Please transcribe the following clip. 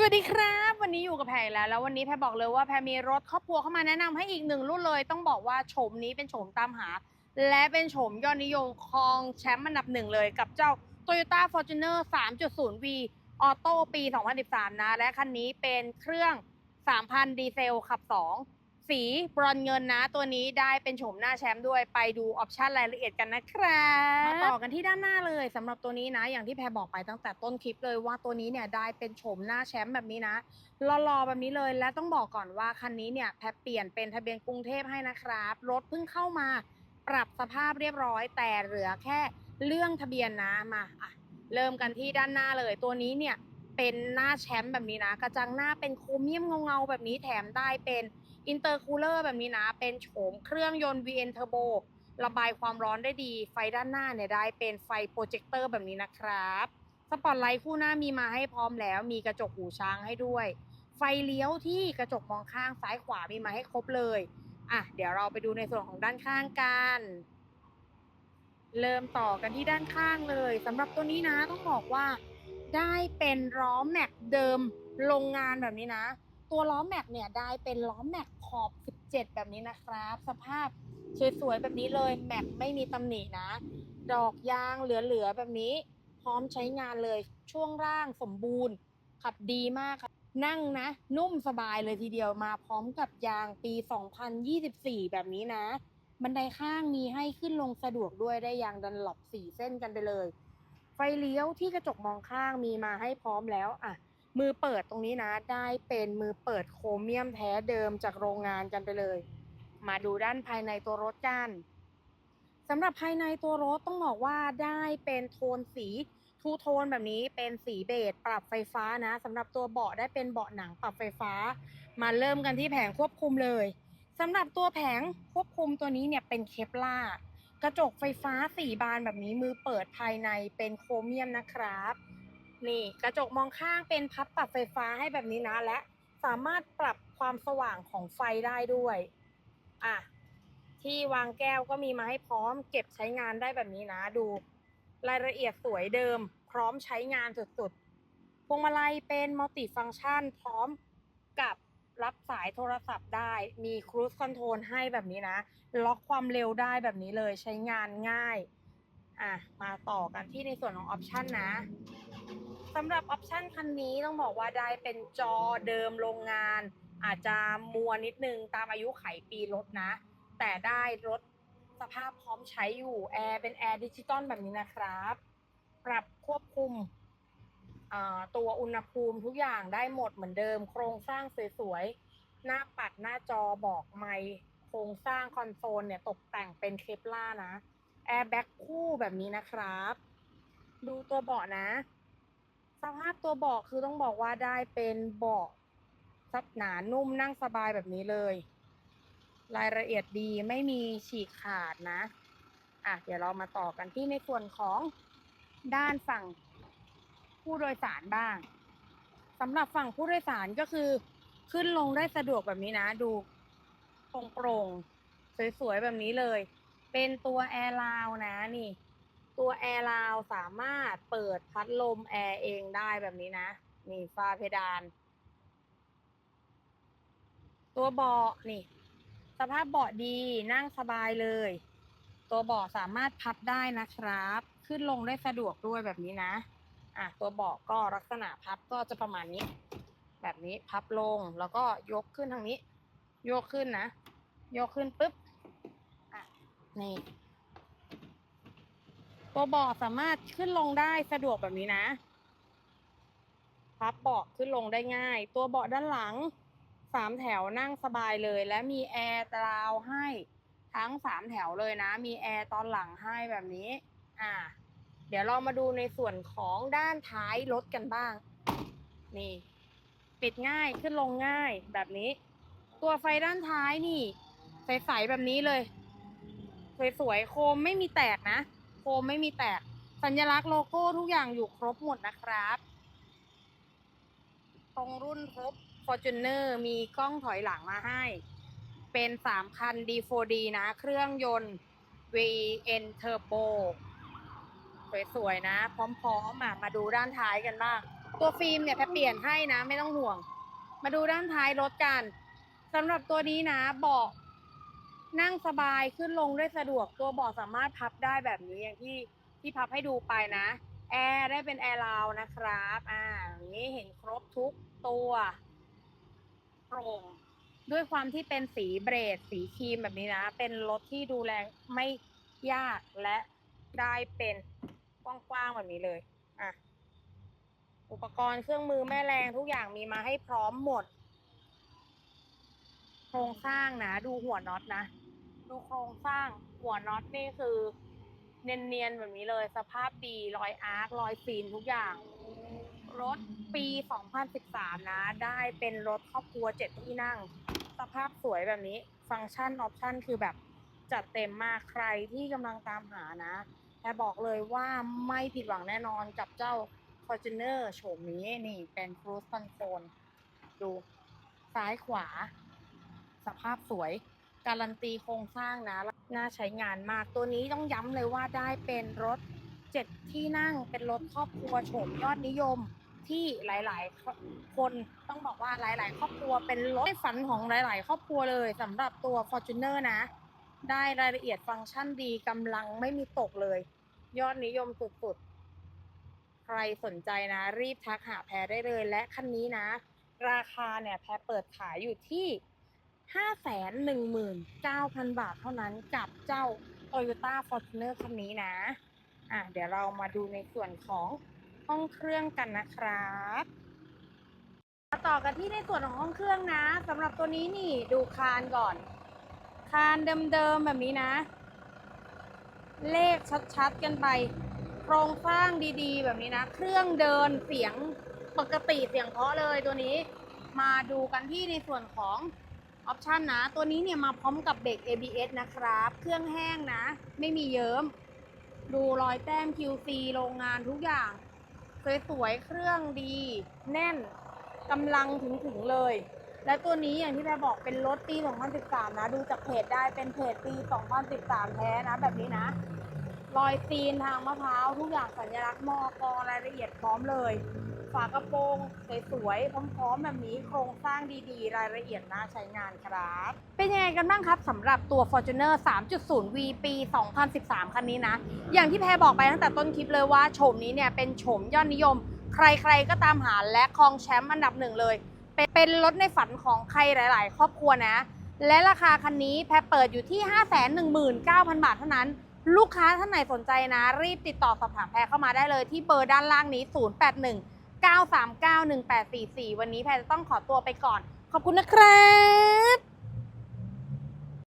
สวัสดีครับ วันนี้อยู่กับแพรแล้ว แล้ววันนี้แพรบอกเลยว่าแพรมีรถครอบครัวเข้ามาแนะนำให้อีกหนึ่งรุ่นเลย ต้องบอกว่าโฉมนี้เป็นโฉมตามหา และเป็นโฉมยอดนิยมครองแชมป์อันดับหนึ่งเลย กับเจ้า Toyota Fortuner 3.0V ออโต้ปี 2013 นะ และคันนี้เป็นเครื่อง 3,000 ดีเซลขับ 2 สีบรอนเงินนะ ตัวนี้ได้เป็นโฉมหน้าแชมป์ด้วยไปดูออปชันรายละเอียดกันนะครับมาต่อกันที่ด้านหน้าเลยสำหรับตัวนี้นะ อย่างที่แพรบอกไปตั้งแต่ต้นคลิปเลยว่าตัวนี้เนี่ยได้เป็นโฉมหน้าแชมป์แบบนี้นะรอๆแบบนี้เลยและต้องบอกก่อนว่าคันนี้เนี่ยแพรเปลี่ยนเป็นทะเบียนกรุงเทพให้นะครับรถเพิ่งเข้ามาปรับสภาพเรียบร้อย แต่เหลือแค่เรื่องทะเบียนนะมาอะเริ่มกันที่ด้านหน้าเลยตัวนี้เนี่ยเป็นหน้าแชมป์แบบนี้นะ กระจังหน้าเป็นโครเมียมเงาๆแบบนี้แถมได้เป็น อินเตอร์คูลเลอร์แบบนี้นะ เป็นโฉมเครื่องยนต์ VN Turbo ระบายความร้อนได้ดี ไฟด้านหน้าเนี่ยได้เป็นไฟโปรเจคเตอร์แบบนี้นะครับ สปอตไลท์คู่หน้ามีมาให้พร้อมแล้ว มีกระจกหูช้างให้ด้วย ไฟเลี้ยวที่กระจกมองข้างซ้ายขวามีมาให้ครบเลย อะ เดี๋ยวเราไปดูในส่วนของด้านข้างกัน เริ่มต่อกันที่ด้านข้างเลยสำหรับตัวนี้นะต้องบอกว่า ได้เป็นล้อแม็กเดิมโรงงานแบบนี้นะ ตัวล้อแม็กเนี่ยได้เป็นล้อแม็กขอบ 17 แบบนี้นะครับ สภาพสวยๆแบบนี้เลยแม็กไม่มีตำหนินะ ดอกยางเหลือๆแบบนี้ พร้อมใช้งานเลยช่วงล่างสมบูรณ์ ขับดีมากครับนั่งนะ นุ่มสบายเลยทีเดียวมาพร้อมกับยางปี 2024 แบบนี้นะ บันไดข้างมีให้ขึ้นลงสะดวกด้วยได้ยางดันหลบสี่เส้นกันไปเลย ไฟเลี้ยวที่กระจกมองข้างมีมาให้พร้อมแล้วอะ มือเปิดตรงนี้นะ ได้เป็นมือเปิดโครเมียมแท้เดิมจากโรงงานกันไปเลย มาดูด้านภายในตัวรถกันสำหรับภายในตัวรถต้องบอกว่าได้เป็นโทนสีทูโทนแบบนี้เป็นสีเบจปรับไฟฟ้านะสำหรับตัวเบาะได้เป็นเบาะหนังปรับไฟฟ้า มาเริ่มกันที่แผงควบคุมเลยสำหรับตัวแผงควบคุมตัวนี้เนี่ยเป็นเคปล่ากระจกไฟฟ้าสี่บานแบบนี้มือเปิดภายในเป็นโครเมียมนะครับ นี่กระจกมองข้างเป็นพับปรับไฟฟ้าให้แบบนี้นะ และสามารถปรับความสว่างของไฟได้ด้วย อะ ที่วางแก้วก็มีมาให้พร้อมเก็บใช้งานได้แบบนี้นะ ดู รายละเอียดสวยเดิม พร้อมใช้งานสุดๆพวงมาลัยเป็นมัลติฟัง c t ชัน พร้อมกับรับสายโทรศัพท์ได้ มีครู i คอนโทรลให้แบบนี้นะ ล็อกความเร็วได้แบบนี้เลยใช้งานง่าย อะ มาต่อกันที่ในส่วนของออปชันนะ สำหรับออปชันคันนี้ต้องบอกว่าได้เป็นจอเดิมโรงงาน อาจจะมัวนิดนึงตามอายุไขปีรถนะ แต่ได้รถสภาพพร้อมใช้อยู่แอร์เป็นแอร์ดิจิตอลแบบนี้นะครับ ปรับควบคุมตัวอุณหภูมิทุกอย่างได้หมดเหมือนเดิม โครงสร้างสวยๆ หน้าปัดหน้าจอบอกไมโครงสร้างคอนโซลเนี่ยตกแต่งเป็นเคปล่านะแอร์แบ็กคู่แบบนี้นะครับ ดูตัวเบาะนะ สภาพตัวเบาะคือต้องบอกว่าได้เป็นเบาะซับหนานุ่มนั่งสบายแบบนี้เลย รายละเอียดดีไม่มีฉีกขาดนะ อะเดี๋ยวเรามาต่อกันที่ในส่วนของด้านฝั่งผู้โดยสารบ้างสำหรับฝั่งผู้โดยสารก็คือขึ้นลงได้สะดวกแบบนี้นะ ดูโปร่งๆสวยๆแบบนี้เลย เป็นตัวแอร์ลาวนะนี่ ตัวแอร์ลาวสามารถเปิดพัดลมแอร์เองได้แบบนี้นะ นี่ฝ้าเพดาน ตัวเบาะนี่ สภาพเบาะดีนั่งสบายเลย ตัวเบาะสามารถพับได้นะครับ ขึ้นลงได้สะดวกด้วยแบบนี้นะ อะตัวเบาะก็ลักษณะพับก็จะประมาณนี้ แบบนี้พับลงแล้วก็ยกขึ้นทางนี้ ยกขึ้นนะ ยกขึ้นปุ๊บ อะ นี่ ตัวเบาะสามารถขึ้นลงได้สะดวกแบบนี้นะ พับเบาะขึ้นลงได้ง่าย ตัวเบาะด้านหลังสามแถวนั่งสบายเลย และมีแอร์ราวให้ทั้งสามแถวเลยนะ มีแอร์ตอนหลังให้แบบนี้ อ่า เดี๋ยวเรามาดูในส่วนของด้านท้ายรถกันบ้าง นี่ ปิดง่ายขึ้นลงง่ายแบบนี้ ตัวไฟด้านท้ายนี่ ใสๆแบบนี้เลย สวยๆโคมไม่มีแตกนะ มไม่มีแตก สัญลักษณ์โลโก้ทุกอย่างอยู่ครบหมดนะครับ ตรงรุ่นครบ Fortuner มีกล้องถอยหลังมาให้ เป็น3,000 D4D นะ เครื่องยนต์ VN Turbo สวยๆนะ พร้อมๆอะมาดูด้านท้ายกันบ้างตัวฟิล์มเนี่ยแพรเปลี่ยนให้นะ ไม่ต้องห่วง มาดูด้านท้ายรถกันสำหรับตัวนี้นะเบาะ นั่งสบายขึ้นลงได้สะดวกตัวเบาะสามารถพับได้แบบนี้อย่างที่ที่พับให้ดูไปนะแอร์ได้เป็นแอร์ลาวนะครับอ่าอย่างนี้เห็นครบทุกตัวโปร่งด้วยความที่เป็นสีเบรดสีครีมแบบนี้นะ เป็นรถที่ดูแลไม่ยากและได้เป็นกว้างๆแบบนี้เลยอะอุปกรณ์เครื่องมือแม่แรงทุกอย่างมีมาให้พร้อมหมด โครงสร้างนะ ดูหัวน็อตนะ ดูโครงสร้างหัวน็อตนี่คือ เนียนๆแบบนี้เลย สภาพดีรอยอาร์ครอยซีนทุกอย่าง รถปี 2013 นะ ได้เป็นรถครอบครัวเจ็ดที่นั่ง สภาพสวยแบบนี้ ฟังก์ชันออปชันคือแบบจัดเต็มมากใครที่กำลังตามหานะแต่บอกเลยว่าไม่ผิดหวังแน่นอนกับเจ้า Fortuner โฉมนี้นี่เป็น Cruise Control ดูซ้ายขวา สภาพสวย การันตีโครงสร้างนะ น่าใช้งานมาก ตัวนี้ต้องย้ำเลยว่าได้เป็นรถเจ็ดที่นั่งเป็นรถครอบครัวโฉมยอดนิยมที่หลาย ๆ คนต้องบอกว่าหลาย ๆ ครอบครัวเป็นรถฝันของหลาย ๆ ครอบครัวเลยสำหรับตัว Fortuner นะ ได้รายละเอียดฟังก์ชันดีกำลังไม่มีตกเลย ยอดนิยมสุด ๆ ใครสนใจนะ รีบทักหาแพรได้เลย และคันนี้นะ ราคาเนี่ยแพรเปิดขายอยู่ที่ 519,000 บาทเท่านั้นกับเจ้า Toyota Fortuner คันนี้นะ อะเดี๋ยวเรามาดูในส่วนของห้องเครื่องกันนะครับมาต่อกันที่ในส่วนของห้องเครื่องนะสำหรับตัวนี้นี่ดูคานก่อน คานเดิมๆแบบนี้นะ เลขชัดๆกันไปโครงสร้างดีๆ แบบนี้นะ เครื่องเดินเสียงปกติเสียงเพราะเลยตัวนี้ มาดูกันที่ในส่วนของ ออปชันนะ ตัวนี้เนี่ยมาพร้อมกับเบรก ABS นะครับ เครื่องแห้งนะ ไม่มีเยิ้ม ดูรอยแต้ม QC โรงงานทุกอย่างสวยๆ เครื่องดี แน่นกำลังถึงๆเลย และตัวนี้อย่างที่แพรบอกเป็นรถปี 2013 นะ ดูจากเพจได้เป็นเพจปี 2013 แท้นะ แบบนี้นะ รอยซีนทางมะพร้าวทุกอย่างสัญลักษณ์มอกรายละเอียดพร้อมเลย ฝากระโปรงสวยๆพร้อมๆแบบนี้โครงสร้างดีๆ รายละเอียดน่าใช้งานครับ เป็นยังไงกันบ้างครับสำหรับตัว Fortuner 3.0 V ปี 2013 คันนี้นะ อย่างที่แพรบอกไปตั้งแต่ต้นคลิปเลยว่าโฉมนี้เนี่ยเป็นโฉมยอดนิยม ใครๆก็ตามหาและครองแชมป์อันดับหนึ่งเลย เป็นรถในฝันของใครหลาย ๆ ครอบครัวนะ และราคาคันนี้แพรเปิดอยู่ที่ 519,000 บาทเท่านั้นลูกค้าท่านไหนสนใจนะ รีบติดต่อสอบถามแพรเข้ามาได้เลยที่เบอร์ด้านล่างนี้ 081 939 1844 วันนี้แพรจะต้องขอตัวไปก่อน ขอบคุณนะครับ